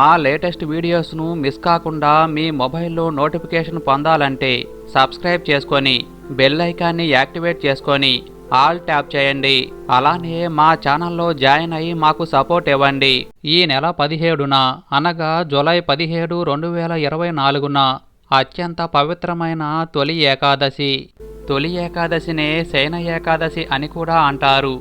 మా latest వీడియోస్ను miss కాకుండా మీ మొబైల్లో నోటిఫికేషన్ పొందాలంటే సబ్స్క్రైబ్ చేసుకొని బెల్ ఐకాన్ని యాక్టివేట్ చేసుకొని ఆల్ ట్యాప్ చేయండి. అలానే మా ఛానల్లో జాయిన్ అయ్యి మాకు సపోర్ట్ ఇవ్వండి. ఈ నెల పదిహేడున అనగా జూలై పదిహేడు రెండు వేల ఇరవై నాలుగున అత్యంత పవిత్రమైన తొలి ఏకాదశి. తొలి ఏకాదశినే శయన ఏకాదశి అని కూడా అంటారు.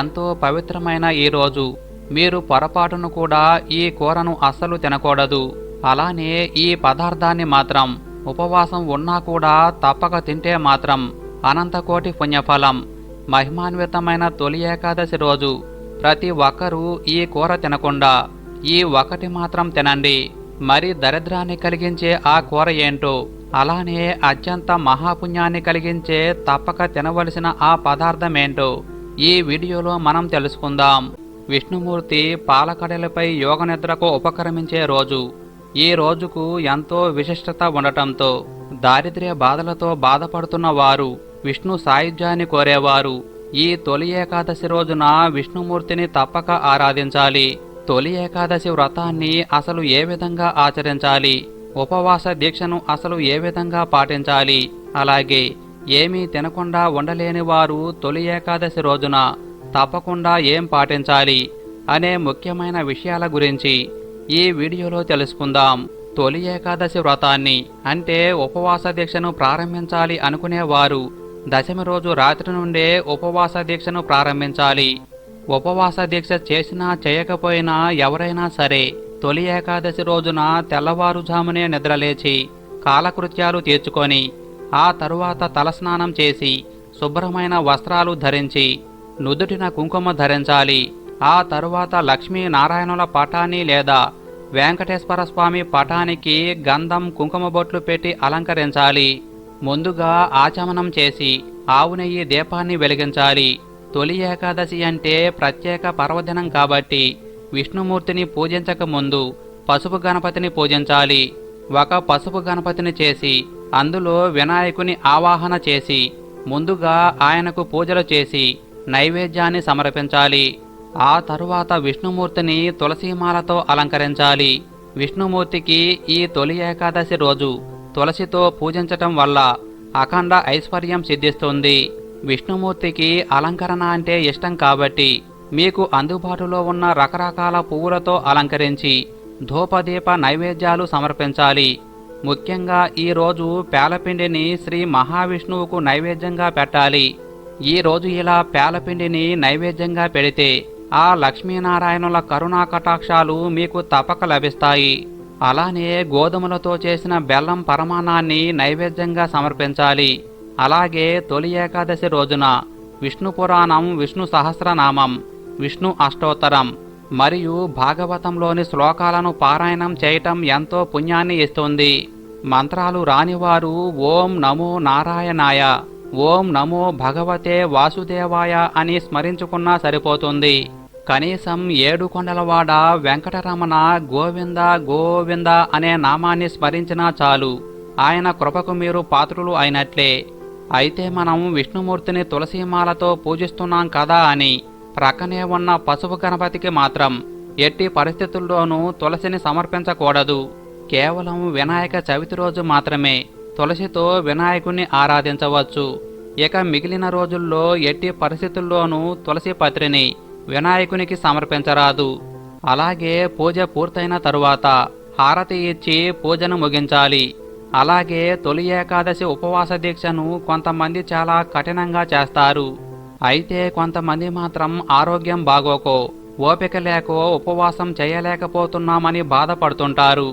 ఎంతో పవిత్రమైన ఈ రోజు. మీరు పొరపాటును కూడా ఈ కూరను అస్సలు తినకూడదు. అలానే ఈ పదార్థాన్ని మాత్రం ఉపవాసం ఉన్నా కూడా తప్పక తింటే మాత్రం అనంతకోటి పుణ్యఫలం. మహిమాన్వితమైన తొలి ఏకాదశి రోజు. ప్రతి ఒక్కరూ ఈ కూర తినకుండా ఈ ఒకటి మాత్రం తినండి. మరి దరిద్రాన్ని కలిగించే ఆ కూర ఏంటో అలానే అత్యంత మహాపుణ్యాన్ని కలిగించే తప్పక తినవలసిన ఆ పదార్థం ఏంటో ఈ వీడియోలో మనం తెలుసుకుందాం. విష్ణుమూర్తి పాలకడలపై యోగనిద్రకు ఉపక్రమించే రోజు. ఈ రోజుకు ఎంతో విశిష్టత ఉండటంతో దారిద్ర్య బాధలతో బాధపడుతున్న వారు విష్ణు సాయుధ్యాన్ని కోరేవారు. ఈ తొలి ఏకాదశి రోజున విష్ణుమూర్తిని తప్పక ఆరాధించాలి. తొలి ఏకాదశి వ్రతాన్ని అసలు ఏ విధంగా ఆచరించాలి? ఉపవాస దీక్షను అసలు ఏ విధంగా పాటించాలి? అలాగే ఏమీ తినకుండా ఉండలేని వారు తొలి ఏకాదశి రోజున తప్పకుండా ఏం పాటించాలి అనే ముఖ్యమైన విషయాల గురించి ఈ వీడియోలో తెలుసుకుందాం. తొలి ఏకాదశి వ్రతాన్ని అంటే ఉపవాస దీక్షను ప్రారంభించాలి అనుకునేవారు దశమి రోజు రాత్రి నుండే ఉపవాస దీక్షను ప్రారంభించాలి. ఉపవాస దీక్ష చేసినా చేయకపోయినా ఎవరైనా సరే తొలి ఏకాదశి రోజున తెల్లవారుజామునే నిద్రలేచి కాలకృత్యాలు తీర్చుకొని ఆ తరువాత తలస్నానం చేసి శుభ్రమైన వస్త్రాలు ధరించి నుదుటిన కుంకుమ ధరించాలి. ఆ తరువాత లక్ష్మీ నారాయణుల పటాన్ని లేదా వెంకటేశ్వర స్వామి పటానికి గంధం కుంకుమ బొట్లు పెట్టి అలంకరించాలి. ముందుగా ఆచమనం చేసి ఆవు నెయ్యి దీపాన్ని వెలిగించాలి. తొలి ఏకాదశి అంటే ప్రత్యేక పర్వదినం కాబట్టి విష్ణుమూర్తిని పూజించక ముందు పసుపు గణపతిని పూజించాలి. ఒక పసుపు గణపతిని చేసి అందులో వినాయకుని ఆవాహన చేసి ముందుగా ఆయనకు పూజలు చేసి నైవేద్యాన్ని సమర్పించాలి. ఆ తరువాత విష్ణుమూర్తిని తులసీమాలతో అలంకరించాలి. విష్ణుమూర్తికి ఈ తొలి ఏకాదశి రోజు తులసితో పూజించటం వల్ల అఖండ ఐశ్వర్యం సిద్ధిస్తుంది. విష్ణుమూర్తికి అలంకరణ అంటే ఇష్టం కాబట్టి మీకు అందుబాటులో ఉన్న రకరకాల పువ్వులతో అలంకరించి ధూపదీప నైవేద్యాలు సమర్పించాలి. ముఖ్యంగా ఈరోజు పేలపిండిని శ్రీ మహావిష్ణువుకు నైవేద్యంగా పెట్టాలి. ఈ రోజు ఇలా పేలపిండిని నైవేద్యంగా పెడితే ఆ లక్ష్మీనారాయణుల కరుణా కటాక్షాలు మీకు తప్పక లభిస్తాయి. అలానే గోధుమలతో చేసిన బెల్లం పరమాణాన్ని నైవేద్యంగా సమర్పించాలి. అలాగే తొలి ఏకాదశి రోజున విష్ణు పురాణం విష్ణు సహస్రనామం విష్ణు అష్టోత్తరం మరియు భాగవతంలోని శ్లోకాలను పారాయణం చేయటం ఎంతో పుణ్యాన్ని ఇస్తుంది. మంత్రాలు రానివారు ఓం నమో నారాయణాయ. ఓం నమో భగవతే వాసుదేవాయ అని స్మరించుకున్నా సరిపోతుంది. కనీసం ఏడు కొండలవాడ వెంకటరమణ గోవింద గోవింద అనే నామాన్ని స్మరించినా చాలు. ఆయన కృపకు మీరు పాత్రులు అయినట్లే. అయితే మనం విష్ణుమూర్తిని తులసీమాలతో పూజిస్తున్నాం కదా అని. ప్రక్కనే ఉన్న పసుపు గణపతికి మాత్రం ఎట్టి పరిస్థితుల్లోనూ తులసిని సమర్పించకూడదు. కేవలం వినాయక చవితి రోజు మాత్రమే. తులసితో వినాయకుణ్ణి ఆరాధించవచ్చు. ఇక మిగిలిన రోజుల్లో ఎట్టి పరిస్థితుల్లోనూ తులసి పత్రిని వినాయకునికి సమర్పించరాదు. అలాగే పూజ పూర్తయిన తరువాత హారతి ఇచ్చి పూజను ముగించాలి. అలాగే తొలి ఏకాదశి ఉపవాస దీక్షను కొంతమంది చాలా కఠినంగా చేస్తారు. అయితే కొంతమంది మాత్రం ఆరోగ్యం బాగోకో ఓపిక లేకో ఉపవాసం చేయలేకపోతున్నామని బాధపడుతుంటారు.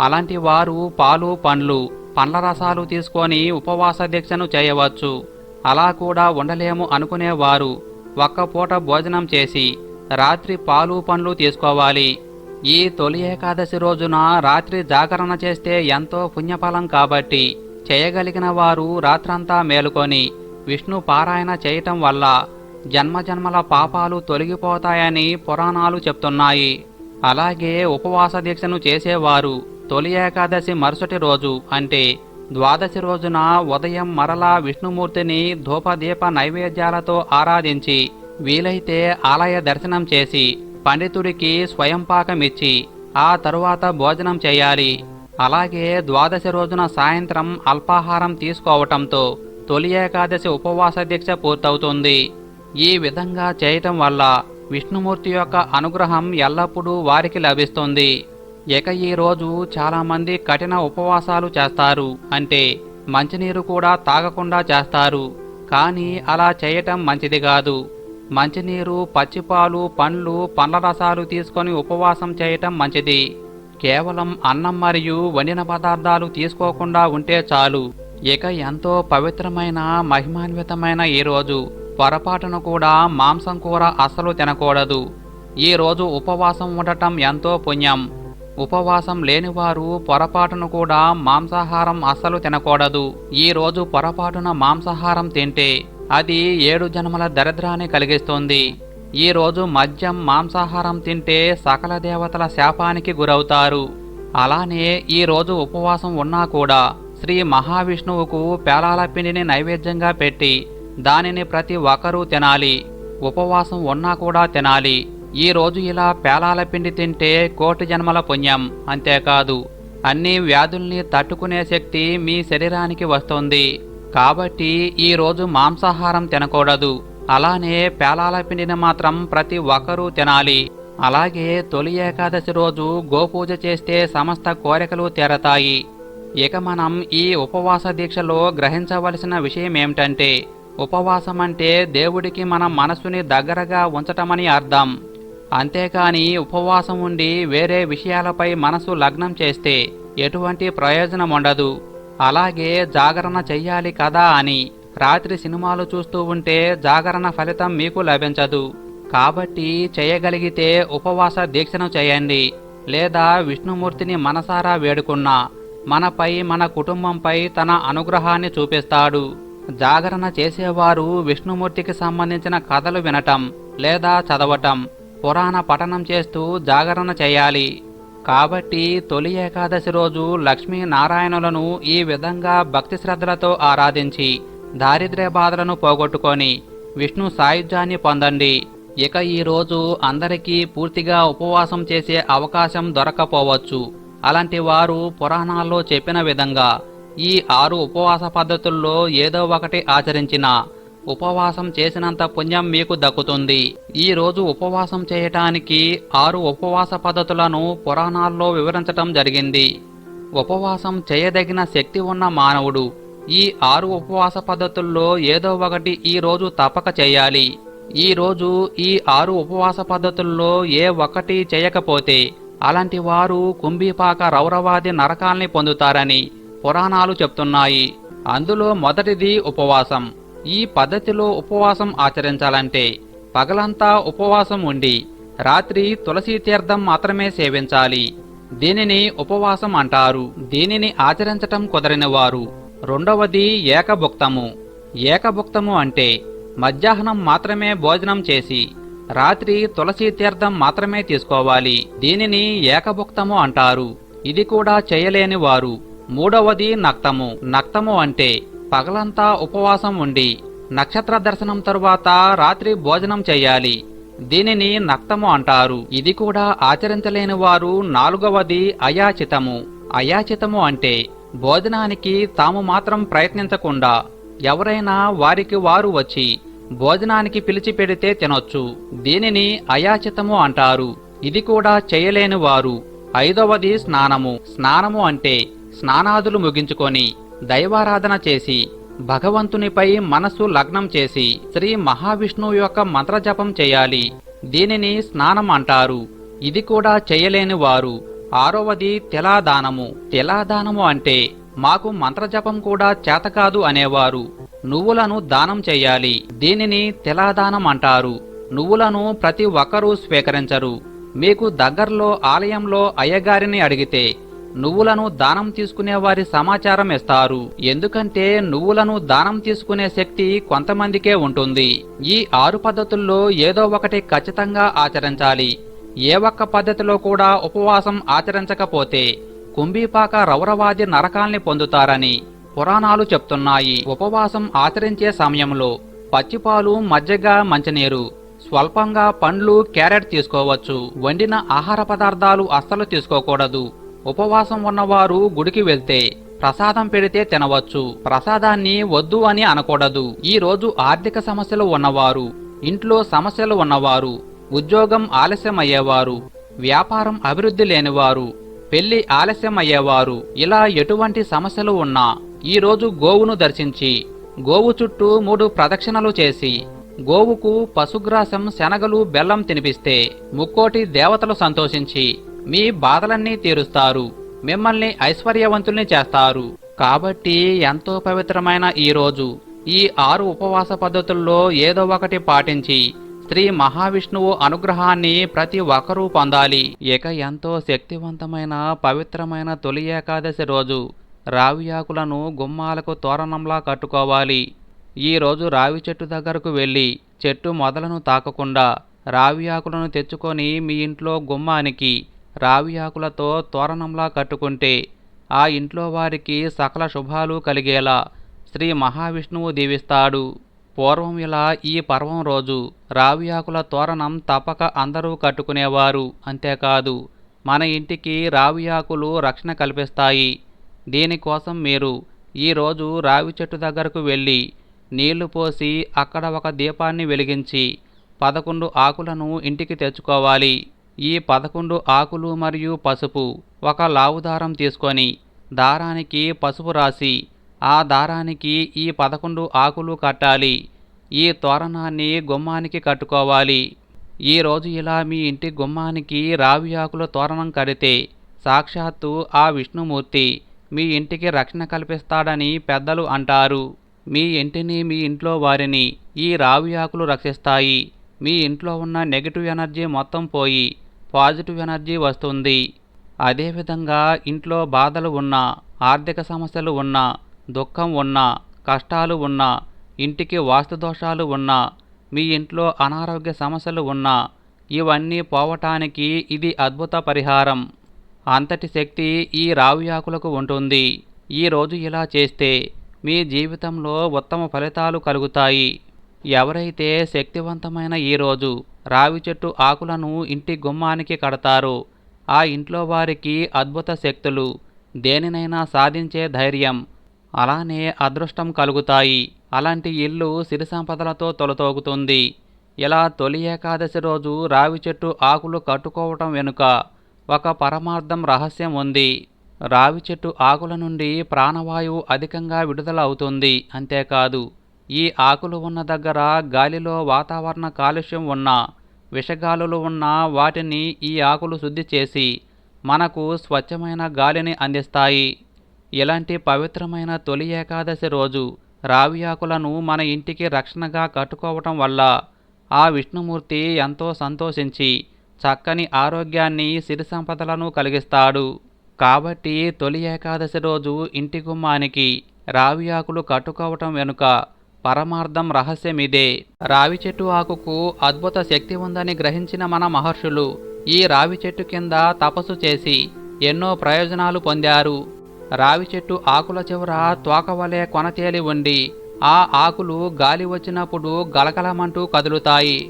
అలాంటి వారు పాలు పండ్లు పండ్ల రసాలు తీసుకొని ఉపవాస దీక్షను చేయవచ్చు. అలా కూడా ఉండలేము అనుకునేవారు. ఒక్క పూట భోజనం చేసి రాత్రి పాలు పండ్లు తీసుకోవాలి. ఈ తొలి ఏకాదశి రోజున రాత్రి జాగరణ చేస్తే ఎంతో పుణ్యఫలం కాబట్టి చేయగలిగిన వారు రాత్రంతా మేలుకొని విష్ణు పారాయణ చేయటం వల్ల జన్మజన్మల పాపాలు తొలగిపోతాయని పురాణాలు చెప్తున్నాయి. అలాగే ఉపవాస దీక్షను చేసేవారు తొలి ఏకాదశి మరుసటి రోజు అంటే ద్వాదశి రోజున ఉదయం మరలా విష్ణుమూర్తిని ధూపదీప నైవేద్యాలతో ఆరాధించి వీలైతే ఆలయ దర్శనం చేసి పండితుడికి స్వయంపాకమిచ్చి ఆ తరువాత భోజనం చేయాలి. అలాగే ద్వాదశి రోజున సాయంత్రం అల్పాహారం తీసుకోవటంతో తొలి ఏకాదశి ఉపవాస దీక్ష పూర్తవుతుంది. ఈ విధంగా చేయటం వల్ల విష్ణుమూర్తి యొక్క అనుగ్రహం ఎల్లప్పుడూ వారికి లభిస్తుంది. ఇక ఈ రోజు చాలామంది కఠిన ఉపవాసాలు చేస్తారు. అంటే మంచినీరు కూడా తాగకుండా చేస్తారు. కానీ అలా చేయటం మంచిది కాదు. మంచినీరు పచ్చిపాలు పండ్లు పండ్ల రసాలు తీసుకొని ఉపవాసం చేయటం మంచిది. కేవలం అన్నం మరియు వండిన పదార్థాలు తీసుకోకుండా ఉంటే చాలు. ఇక ఎంతో పవిత్రమైన మహిమాన్వితమైన ఈ రోజు. పొరపాటును కూడా మాంసం కూర అస్సలు తినకూడదు. ఈ రోజు ఉపవాసం ఉండటం ఎంతో పుణ్యం. ఉపవాసం లేనివారు పొరపాటును కూడా మాంసాహారం అస్సలు తినకూడదు. ఈరోజు పొరపాటున మాంసాహారం తింటే అది ఏడు జన్మల దరిద్రాన్ని కలిగిస్తుంది. ఈరోజు మద్యం మాంసాహారం తింటే సకల దేవతల శాపానికి గురవుతారు. అలానే ఈ రోజు ఉపవాసం ఉన్నా కూడా శ్రీ మహావిష్ణువుకు పేలాల పిండిని నైవేద్యంగా పెట్టి దానిని ప్రతి ఒక్కరూ తినాలి. ఉపవాసం ఉన్నా కూడా తినాలి. ఈరోజు ఇలా పేలాల పిండి తింటే కోటి జన్మల పుణ్యం అంతేకాదు. అన్ని వ్యాధుల్ని తట్టుకునే శక్తి మీ శరీరానికి వస్తుంది. కాబట్టి ఈరోజు మాంసాహారం తినకూడదు. అలానే పేలాల పిండిని మాత్రం ప్రతి ఒక్కరూ తినాలి. అలాగే తొలి ఏకాదశి రోజు గోపూజ చేస్తే సమస్త కోరికలు తీరతాయి. ఇక మనం ఈ ఉపవాస దీక్షలో గ్రహించవలసిన విషయం ఏమిటంటే ఉపవాసం అంటే దేవుడికి మన మనసుని దగ్గరగా ఉంచటమని అర్థం. అంతేకాని ఉపవాసం ఉండి వేరే విషయాలపై మనసు లగ్నం చేస్తే ఎటువంటి ప్రయోజనం ఉండదు అలాగే జాగరణ చెయ్యాలి కదా అని రాత్రి సినిమాలు చూస్తూ ఉంటే జాగరణ ఫలితం మీకు లభించదు. కాబట్టి చేయగలిగితే ఉపవాస దీక్షను చేయండి. లేదా విష్ణుమూర్తిని మనసారా వేడుకున్నా మనపై మన కుటుంబంపై తన అనుగ్రహాన్ని చూపిస్తాడు. జాగరణ చేసేవారు విష్ణుమూర్తికి సంబంధించిన కథలు వినటం లేదా చదవటం. పురాణ పఠనం చేస్తూ జాగరణ చేయాలి. కాబట్టి తొలి ఏకాదశి రోజు లక్ష్మీ నారాయణులను ఈ విధంగా భక్తి శ్రద్ధలతో ఆరాధించి దారిద్ర్య బాధలను పోగొట్టుకొని విష్ణు సాయుధ్యాన్ని పొందండి. ఇక ఈ రోజు అందరికీ పూర్తిగా ఉపవాసం చేసే అవకాశం దొరకపోవచ్చు. అలాంటి వారు పురాణాల్లో చెప్పిన విధంగా ఈ ఆరు ఉపవాస పద్ధతుల్లో ఏదో ఒకటి ఆచరించినా ఉపవాసం చేసినంత పుణ్యం మీకు దక్కుతుంది. ఈ రోజు ఉపవాసం చేయటానికి ఆరు ఉపవాస పద్ధతులను పురాణాల్లో వివరించటం జరిగింది. ఉపవాసం చేయదగిన శక్తి ఉన్న మానవుడు ఈ ఆరు ఉపవాస పద్ధతుల్లో ఏదో ఒకటి ఈ రోజు తప్పక చేయాలి. ఈ రోజు ఈ ఆరు ఉపవాస పద్ధతుల్లో ఏ ఒక్కటి చేయకపోతే అలాంటి వారు కుంభీపాక రౌరవాది నరకాల్ని పొందుతారని పురాణాలు చెప్తున్నాయి. అందులో మొదటిది ఉపవాసం. ఈ పద్ధతిలో ఉపవాసం ఆచరించాలంటే పగలంతా ఉపవాసం ఉండి రాత్రి తులసి తీర్థం మాత్రమే సేవించాలి. దీనిని ఉపవాసం అంటారు. దీనిని ఆచరించటం కుదరని వారు రెండవది ఏకభుక్తము. ఏకభుక్తము అంటే మధ్యాహ్నం మాత్రమే భోజనం చేసి రాత్రి తులసి తీర్థం మాత్రమే తీసుకోవాలి. దీనిని ఏకభుక్తము అంటారు. ఇది కూడా చేయలేని వారు మూడవది నక్తము. నక్తము అంటే పగలంతా ఉపవాసం ఉండి నక్షత్ర దర్శనం తరువాత రాత్రి భోజనం చేయాలి. దీనిని నక్తము అంటారు. ఇది కూడా ఆచరించలేని వారు నాలుగవది అయాచితము. అయాచితము అంటే భోజనానికి తాము మాత్రం ప్రయత్నించకుండా ఎవరైనా వారికి వారు వచ్చి భోజనానికి పిలిచి పెడితే తినొచ్చు. దీనిని అయాచితము అంటారు. ఇది కూడా చేయలేని వారు. ఐదవది స్నానము. స్నానము అంటే స్నానాదులు ముగించుకొని దైవారాధన చేసి భగవంతునిపై మనస్సు లగ్నం చేసి శ్రీ మహావిష్ణువు యొక్క మంత్రజపం చేయాలి. దీనిని స్నానం అంటారు. ఇది కూడా చేయలేని వారు. ఆరవది తెలాదానము. తెలాదానము అంటే మాకు మంత్రజపం కూడా చేతకాదు అనేవారు. నువ్వులను దానం చేయాలి. దీనిని తెలాదానం అంటారు. నువ్వులను ప్రతి ఒక్కరూ స్వీకరించరు. మీకు దగ్గరలో ఆలయంలో అయ్యగారిని అడిగితే నువ్వులను దానం తీసుకునే వారి సమాచారం ఇస్తారు. ఎందుకంటే నువ్వులను దానం తీసుకునే శక్తి కొంతమందికే ఉంటుంది. ఈ ఆరు పద్ధతుల్లో ఏదో ఒకటి ఖచ్చితంగా ఆచరించాలి. ఏ ఒక్క పద్ధతిలో కూడా ఉపవాసం ఆచరించకపోతే కుంభీపాక రౌరవాది నరకాల్ని పొందుతారని పురాణాలు చెప్తున్నాయి. ఉపవాసం ఆచరించే సమయంలో పచ్చిపాలు మజ్జిగ మంచినీరు స్వల్పంగా పండ్లు క్యారెట్ తీసుకోవచ్చు. వండిన ఆహార పదార్థాలు అస్సలు తీసుకోకూడదు. ఉపవాసం ఉన్నవారు గుడికి వెళ్తే ప్రసాదం పెడితే తినవచ్చు. ప్రసాదాన్ని వద్దు అని అనకూడదు. ఈ రోజు ఆర్థిక సమస్యలు ఉన్నవారు ఇంట్లో సమస్యలు ఉన్నవారు ఉద్యోగం ఆలస్యం అయ్యేవారు వ్యాపారం అభివృద్ధి లేనివారు పెళ్ళి ఆలస్యం అయ్యేవారు ఇలా ఎటువంటి సమస్యలు ఉన్నా ఈరోజు గోవును దర్శించి గోవు చుట్టూ మూడు ప్రదక్షిణలు చేసి గోవుకు పశుగ్రాసం శనగలు బెల్లం తినిపిస్తే ముక్కోటి దేవతలు సంతోషించి మీ బాధలన్నీ తీరుస్తారు. మిమ్మల్ని ఐశ్వర్యవంతుల్ని చేస్తారు. కాబట్టి ఎంతో పవిత్రమైన ఈ రోజు. ఈ ఆరు ఉపవాస పద్ధతుల్లో ఏదో ఒకటి పాటించి శ్రీ మహావిష్ణువు అనుగ్రహాన్ని ప్రతి ఒక్కరూ పొందాలి. ఇక ఎంతో శక్తివంతమైన పవిత్రమైన తొలి ఏకాదశి రోజు. రావి ఆకులను గుమ్మాలకు తోరణంలా కట్టుకోవాలి. ఈ రోజు రావి చెట్టు దగ్గరకు వెళ్ళి చెట్టు మొదలను తాకకుండా రావి ఆకులను తెచ్చుకొని మీ ఇంట్లో గుమ్మానికి రావి ఆకులతో తోరణంలా కట్టుకుంటే ఆ ఇంట్లో వారికి సకల శుభాలు కలిగేలా శ్రీ మహావిష్ణువు దీవిస్తాడు. పూర్వం ఇలా ఈ పర్వం రోజు రావి ఆకుల తోరణం తప్పక అందరూ కట్టుకునేవారు. అంతేకాదు మన ఇంటికి రావి ఆకులు రక్షణ కల్పిస్తాయి. దీనికోసం మీరు ఈరోజు రావి చెట్టు దగ్గరకు వెళ్ళి నీళ్ళు పోసి అక్కడ ఒక దీపాన్ని వెలిగించి పదకొండు ఆకులను ఇంటికి తెచ్చుకోవాలి. ఈ పదకొండు ఆకులు మరియు పసుపు ఒక లావు దారం తీసుకొని దారానికి పసుపు రాసి ఆ దారానికి ఈ పదకొండు ఆకులు కట్టాలి. ఈ తోరణాన్ని గుమ్మానికి కట్టుకోవాలి. ఈరోజు ఇలా మీ ఇంటి గుమ్మానికి రావి ఆకుల తోరణం కడితే సాక్షాత్తు ఆ విష్ణుమూర్తి మీ ఇంటికి రక్షణ కల్పిస్తాడని పెద్దలు అంటారు. మీ ఇంటిని మీ ఇంట్లో వారిని ఈ రావి ఆకులు రక్షిస్తాయి. మీ ఇంట్లో ఉన్న నెగిటివ్ ఎనర్జీ మొత్తం పోయి పాజిటివ్ ఎనర్జీ వస్తుంది. అదేవిధంగా ఇంట్లో బాధలు ఉన్నా ఆర్థిక సమస్యలు ఉన్నా దుఃఖం ఉన్నా కష్టాలు ఉన్నా ఇంటికి వాస్తు దోషాలు ఉన్నా మీ ఇంట్లో అనారోగ్య సమస్యలు ఉన్నా ఇవన్నీ పోవటానికి ఇది అద్భుత పరిహారం. అంతటి శక్తి ఈ రావి ఆకులకు ఉంటుంది. ఈ రోజు ఇలా చేస్తే మీ జీవితంలో ఉత్తమ ఫలితాలు కలుగుతాయి. ఎవరైతే శక్తివంతమైన ఈ రోజు రావి చెట్టు ఆకులను ఇంటి గుమ్మానికి కడతారు. ఆ ఇంట్లో వారికి అద్భుత శక్తులు. దేనినైనా సాధించే ధైర్యం. అలానే అదృష్టం కలుగుతాయి. అలాంటి ఇల్లు సిరి సంపదలతో తొలతోగుతుంది. ఇలా తొలి ఏకాదశి రోజు రావి చెట్టు ఆకులు కట్టుకోవటం వెనుక ఒక పరమార్థం రహస్యం ఉంది. రావి చెట్టు ఆకుల నుండి ప్రాణవాయువు అధికంగా విడుదల అవుతుంది. అంతేకాదు ఈ ఆకులు ఉన్న దగ్గర గాలిలో వాతావరణ కాలుష్యం ఉన్న విషగాలులు ఉన్న వాటిని ఈ ఆకులు శుద్ధి చేసి మనకు స్వచ్ఛమైన గాలిని అందిస్తాయి. ఇలాంటి పవిత్రమైన తొలి ఏకాదశి రోజు రావి ఆకులను మన ఇంటికి రక్షణగా కట్టుకోవటం వల్ల ఆ విష్ణుమూర్తి ఎంతో సంతోషించి చక్కని ఆరోగ్యాన్ని సిరి సంపదలను కలిగిస్తాడు. కాబట్టి తొలి ఏకాదశి రోజు ఇంటి గుమ్మానికి రావి ఆకులు కట్టుకోవటం వెనుక పరమార్థం రహస్యమిదే. రావి చెట్టు ఆకుకు అద్భుత శక్తి ఉందని గ్రహించిన మన మహర్షులు ఈ రావి చెట్టు కింద తపస్సు చేసి ఎన్నో ప్రయోజనాలు పొందారు. రావి చెట్టు ఆకుల చివర తోకవలే కొనతేలి ఉండి ఆ ఆకులు గాలి వచ్చినప్పుడు గలగలమంటూ కదులుతాయి.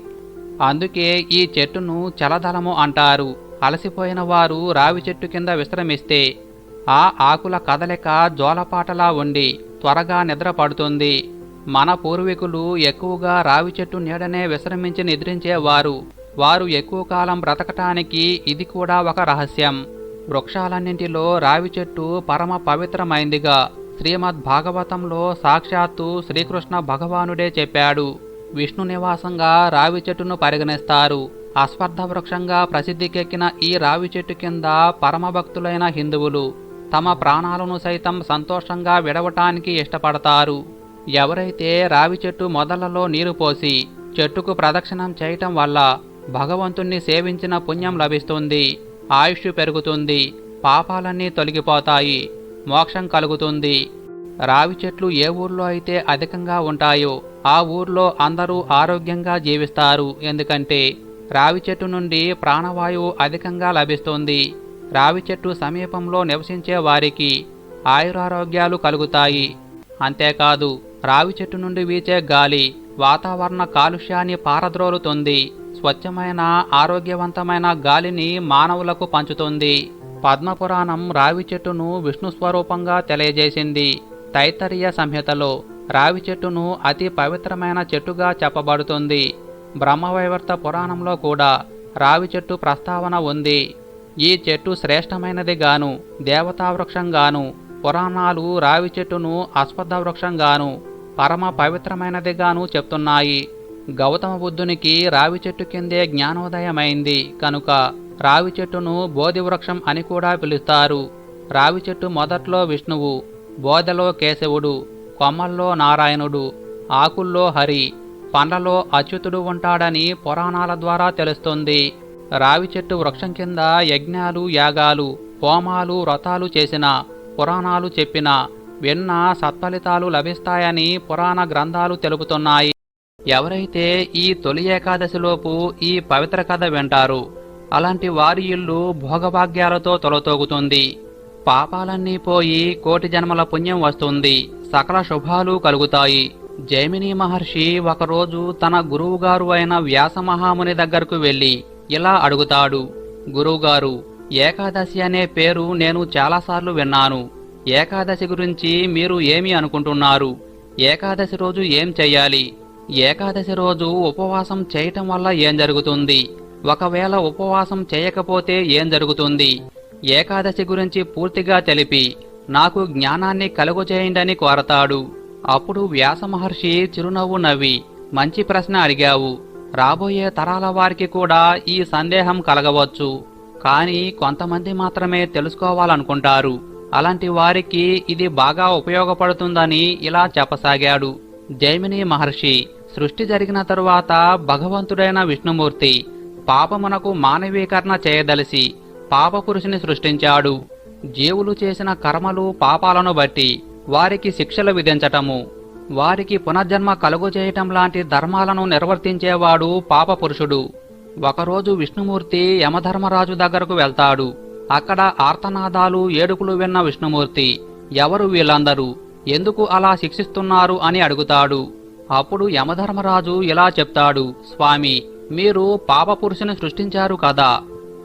అందుకే ఈ చెట్టును చలదలము అంటారు. అలసిపోయిన వారు రావి చెట్టు కింద విశ్రమిస్తే ఆ ఆకుల కదలిక జోలపాటలా ఉండి త్వరగా నిద్ర పడుతుంది మన పూర్వీకులు ఎక్కువగా రావి చెట్టు నీడనే విశ్రమించి నిద్రించేవారు. వారు ఎక్కువ కాలం బ్రతకటానికి ఇది కూడా ఒక రహస్యం. వృక్షాలన్నింటిలో రావి చెట్టు పరమ పవిత్రమైందిగా. శ్రీమద్ భాగవతంలో సాక్షాత్తు శ్రీకృష్ణ భగవానుడే చెప్పాడు. విష్ణు నివాసంగా రావి చెట్టును పరిగణిస్తారు. అస్పర్ధ వృక్షంగా ప్రసిద్ధికెక్కిన ఈ రావి చెట్టు కింద పరమభక్తులైన హిందువులు తమ ప్రాణాలను సైతం సంతోషంగా విడవటానికి ఇష్టపడతారు. ఎవరైతే రావి చెట్టు మొదలలో నీరు పోసి చెట్టుకు ప్రదక్షిణం చేయటం వల్ల భగవంతుణ్ణి సేవించిన పుణ్యం లభిస్తుంది ఆయుష్ పెరుగుతుంది పాపాలన్నీ తొలగిపోతాయి మోక్షం కలుగుతుంది. రావి చెట్లు ఏ ఊర్లో అయితే అధికంగా ఉంటాయో ఆ ఊర్లో అందరూ ఆరోగ్యంగా జీవిస్తారు. ఎందుకంటే రావి చెట్టు నుండి ప్రాణవాయువు అధికంగా లభిస్తుంది. రావి చెట్టు సమీపంలో నివసించే వారికి ఆయురారోగ్యాలు కలుగుతాయి. అంతేకాదు రావి చెట్టు నుండి వీచే గాలి వాతావరణ కాలుష్యాన్ని పారద్రోలుతుంది. స్వచ్ఛమైన ఆరోగ్యవంతమైన గాలిని మానవులకు పంచుతుంది. పద్మపురాణం రావి చెట్టును విష్ణు స్వరూపంగా తెలియజేసింది. తైతరీయ సంహితలో రావి చెట్టును అతి పవిత్రమైన చెట్టుగా చెప్పబడుతుంది. బ్రహ్మవైవర్త పురాణంలో కూడా రావి చెట్టు ప్రస్తావన ఉంది. ఈ చెట్టు శ్రేష్టమైనది గాను దేవతా వృక్షంగాను పురాణాలు రావి చెట్టును అశ్వత్థ వృక్షంగాను పరమ పవిత్రమైనదిగాను చెప్తున్నాయి. గౌతమ బుద్ధునికి రావి చెట్టు కిందే జ్ఞానోదయమైంది. కనుక రావి చెట్టును బోధి వృక్షం అని కూడా పిలుస్తారు. రావి చెట్టు మొదట్లో విష్ణువు బోధలో కేశవుడు కొమ్మల్లో నారాయణుడు ఆకుల్లో హరి పండ్లలో అచ్యుతుడు ఉంటాడని పురాణాల ద్వారా తెలుస్తుంది. రావి చెట్టు వృక్షం కింద యజ్ఞాలు యాగాలు హోమాలు వ్రతాలు చేసిన పురాణాలు చెప్పిన విన్న సత్ఫలితాలు లభిస్తాయని పురాణ గ్రంథాలు తెలుపుతున్నాయి. ఎవరైతే ఈ తొలి ఏకాదశిలోపు ఈ పవిత్ర కథ వింటారు అలాంటి వారి ఇల్లు భోగభాగ్యాలతో తొలతోగుతుంది. పాపాలన్నీ పోయి కోటి జన్మల పుణ్యం వస్తుంది సకల శుభాలు కలుగుతాయి. జైమిని మహర్షి ఒకరోజు తన గురువుగారు అయిన వ్యాసమహాముని దగ్గరకు వెళ్ళి ఇలా అడుగుతాడు గురువుగారు ఏకాదశి అనే పేరు నేను చాలాసార్లు విన్నాను. ఏకాదశి గురించి మీరు ఏమి అనుకుంటున్నారు? ఏకాదశి రోజు ఏం చెయ్యాలి? ఏకాదశి రోజు ఉపవాసం చేయటం వల్ల ఏం జరుగుతుంది? ఒకవేళ ఉపవాసం చేయకపోతే ఏం జరుగుతుంది? ఏకాదశి గురించి పూర్తిగా తెలిపి నాకు జ్ఞానాన్ని కలుగజేయండని కోరతాడు. అప్పుడు వ్యాస మహర్షి చిరునవ్వు నవ్వి మంచి ప్రశ్న అడిగావు. రాబోయే తరాల వారికి కూడా ఈ సందేహం కలగవచ్చు. కానీ కొంతమంది మాత్రమే తెలుసుకోవాలనుకుంటారు. అలాంటి వారికి ఇది బాగా ఉపయోగపడుతుందని ఇలా చెప్పసాగాడు. జైమిని మహర్షి సృష్టి జరిగిన తరువాత భగవంతుడైన విష్ణుమూర్తి పాపమునకు మానవీకరణ చేయదలిసి పాపపురుషుని సృష్టించాడు. జీవులు చేసిన కర్మలు పాపాలను బట్టి వారికి శిక్షలు విధించటము వారికి పునర్జన్మ కలుగజేయటం లాంటి ధర్మాలను నిర్వర్తించేవాడు పాపపురుషుడు ఒకరోజు విష్ణుమూర్తి యమధర్మరాజు దగ్గరకు వెళ్తాడు. అక్కడ ఆర్తనాదాలు ఏడుకులు విన్న విష్ణుమూర్తి ఎవరు వీళ్ళందరూ? ఎందుకు అలా శిక్షిస్తున్నారు? అని అడుగుతాడు. అప్పుడు యమధర్మరాజు ఇలా చెప్తాడు స్వామి మీరు పాపపురుషుని సృష్టించారు కదా.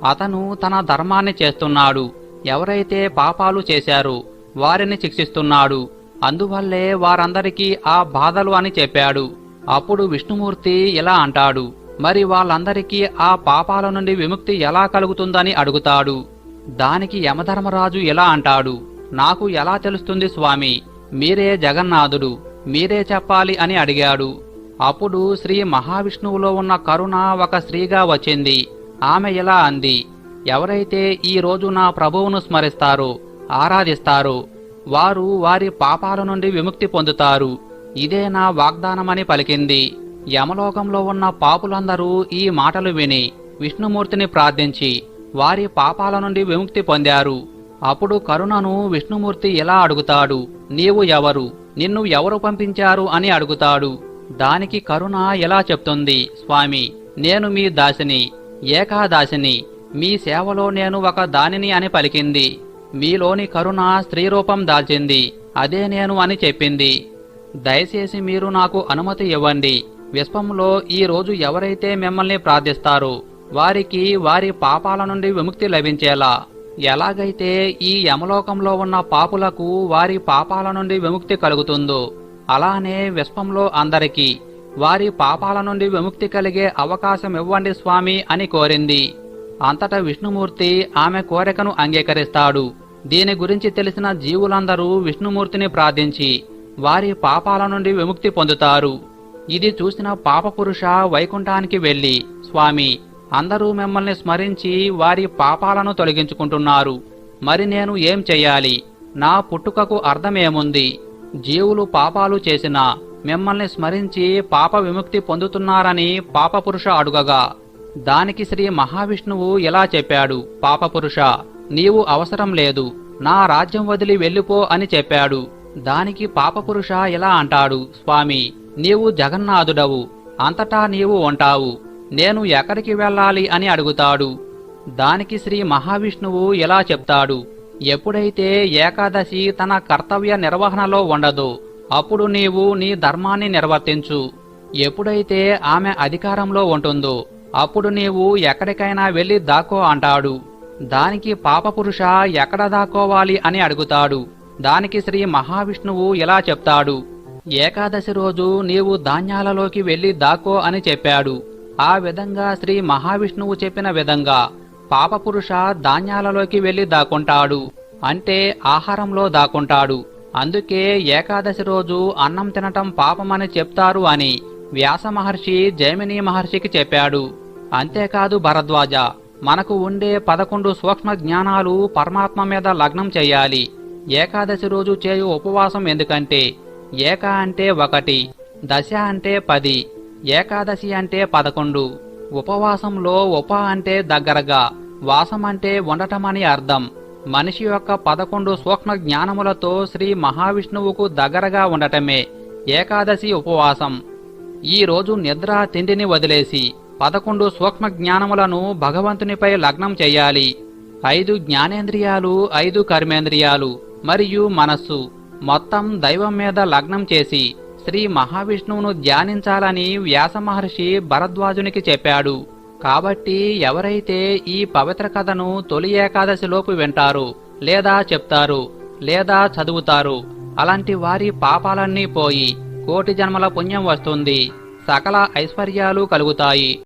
అతను తన ధర్మాన్ని చేస్తున్నాడు. ఎవరైతే పాపాలు చేశారో వారిని శిక్షిస్తున్నాడు. అందువల్లే వారందరికీ ఆ బాధలు అని చెప్పాడు. అప్పుడు విష్ణుమూర్తి ఇలా అంటాడు మరి వాళ్ళందరికీ ఆ పాపాల నుండి విముక్తి ఎలా కలుగుతుందని అడుగుతాడు. దానికి యమధర్మరాజు ఇలా అంటాడు? నాకు ఎలా తెలుస్తుంది స్వామి? మీరే జగన్నాథుడు మీరే చెప్పాలి అని అడిగాడు. అప్పుడు శ్రీ మహావిష్ణువులో ఉన్న కరుణ ఒక స్త్రీగా వచ్చింది. ఆమె ఇలా అంది? ఎవరైతే ఈ రోజు నా ప్రభువును స్మరిస్తారో ఆరాధిస్తారో వారు వారి పాపాల నుండి విముక్తి పొందుతారు. ఇదే నా వాగ్దానమని పలికింది. యమలోకంలో ఉన్న పాపులందరూ ఈ మాటలు విని విష్ణుమూర్తిని ప్రార్థించి వారి పాపాల నుండి విముక్తి పొందారు. అప్పుడు కరుణను విష్ణుమూర్తి ఎలా అడుగుతాడు నీవు ఎవరు? నిన్ను ఎవరు పంపించారు? అని అడుగుతాడు. దానికి కరుణ ఎలా చెప్తుంది స్వామి నేను మీ దాసిని ఏకాదాసిని. మీ సేవలో నేను ఒక దానిని అని పలికింది. మీలోని కరుణ స్త్రీ రూపం దాల్చింది అదే నేను అని చెప్పింది. దయచేసి మీరు నాకు అనుమతి ఇవ్వండి. విశ్వంలో ఈరోజు ఎవరైతే మిమ్మల్ని ప్రార్థిస్తారో వారికి వారి పాపాల నుండి విముక్తి లభించేలా. ఎలాగైతే ఈ యమలోకంలో ఉన్న పాపులకు వారి పాపాల నుండి విముక్తి కలుగుతుందో అలానే విశ్వంలో అందరికీ వారి పాపాల నుండి విముక్తి కలిగే అవకాశం ఇవ్వండి స్వామి అని కోరింది. అంతటా విష్ణుమూర్తి ఆమె కోరికను అంగీకరిస్తాడు. దీని గురించి తెలిసిన జీవులందరూ విష్ణుమూర్తిని ప్రార్థించి వారి పాపాల నుండి విముక్తి పొందుతారు. ఇది చూసిన పాపపురుష వైకుంఠానికి వెళ్ళి స్వామి అందరూ మిమ్మల్ని స్మరించి వారి పాపాలను తొలగించుకుంటున్నారు. మరి నేను ఏం చెయ్యాలి నా పుట్టుకకు అర్థమేముంది? జీవులు పాపాలు చేసినా మిమ్మల్ని స్మరించి పాప విముక్తి పొందుతున్నారని పాపపురుష అడుగగా దానికి శ్రీ మహావిష్ణువు ఇలా చెప్పాడు పాపపురుష నీవు అవసరం లేదు నా రాజ్యం వదిలి వెళ్ళిపో అని చెప్పాడు. దానికి పాపపురుష ఇలా అంటాడు స్వామి నీవు జగన్నాథుడవు అంతటా నీవు ఉంటావు నేను ఎక్కడికి వెళ్ళాలి అని అడుగుతాడు. దానికి శ్రీ మహావిష్ణువు ఇలా చెప్తాడు. ఎప్పుడైతే ఏకాదశి తన కర్తవ్య నిర్వహణలో ఉండదో అప్పుడు నీవు నీ ధర్మాన్ని నిర్వర్తించు. ఎప్పుడైతే ఆమె అధికారంలో ఉంటుందో అప్పుడు నీవు ఎక్కడికైనా వెళ్ళి దాక్కో అంటాడు. దానికి పాపపురుష ఎక్కడ దాక్కోవాలి అని అడుగుతాడు. దానికి శ్రీ మహావిష్ణువు ఇలా చెప్తాడు. ఏకాదశి రోజు నీవు ధాన్యాలలోకి వెళ్ళి దాక్కో అని చెప్పాడు. ఆ విధంగా శ్రీ మహావిష్ణువు చెప్పిన విధంగా పాపపురుష ధాన్యాలలోకి వెళ్ళి దాక్కుంటాడు. అంటే ఆహారంలో దాక్కుంటాడు. అందుకే ఏకాదశి రోజు అన్నం తినటం పాపమని చెప్తారు అని వ్యాస మహర్షి జైమిని మహర్షికి చెప్పాడు. అంతేకాదు భరద్వాజ మనకు ఉండే పదకొండు సూక్ష్మ జ్ఞానాలు పరమాత్మ మీద లగ్నం చేయాలి. ఏకాదశి రోజు చేయు ఉపవాసం ఎందుకంటే ఏక అంటే ఒకటి దశ అంటే పది ఏకాదశి అంటే పదకొండు. ఉపవాసంలో ఉప అంటే దగ్గరగా వాసం అంటే ఉండటమని అర్థం. మనిషి యొక్క పదకొండు సూక్ష్మ జ్ఞానములతో శ్రీ మహావిష్ణువుకు దగ్గరగా ఉండటమే ఏకాదశి ఉపవాసం. ఈ రోజు నిద్ర తిండిని వదిలేసి పదకొండు సూక్ష్మ జ్ఞానములను భగవంతునిపై లగ్నం చేయాలి. ఐదు జ్ఞానేంద్రియాలు ఐదు కర్మేంద్రియాలు మరియు మనస్సు మొత్తం దైవం మీద లగ్నం చేసి శ్రీ మహావిష్ణువును ధ్యానించాలని వ్యాస మహర్షి భరద్వాజునికి చెప్పాడు. కాబట్టి ఎవరైతే ఈ పవిత్ర కథను తొలి ఏకాదశిలోపు వింటారు లేదా చెప్తారు లేదా చదువుతారు అలాంటి వారి పాపాలన్నీ పోయి కోటి జన్మల పుణ్యం వస్తుంది సకల ఐశ్వర్యాలు కలుగుతాయి.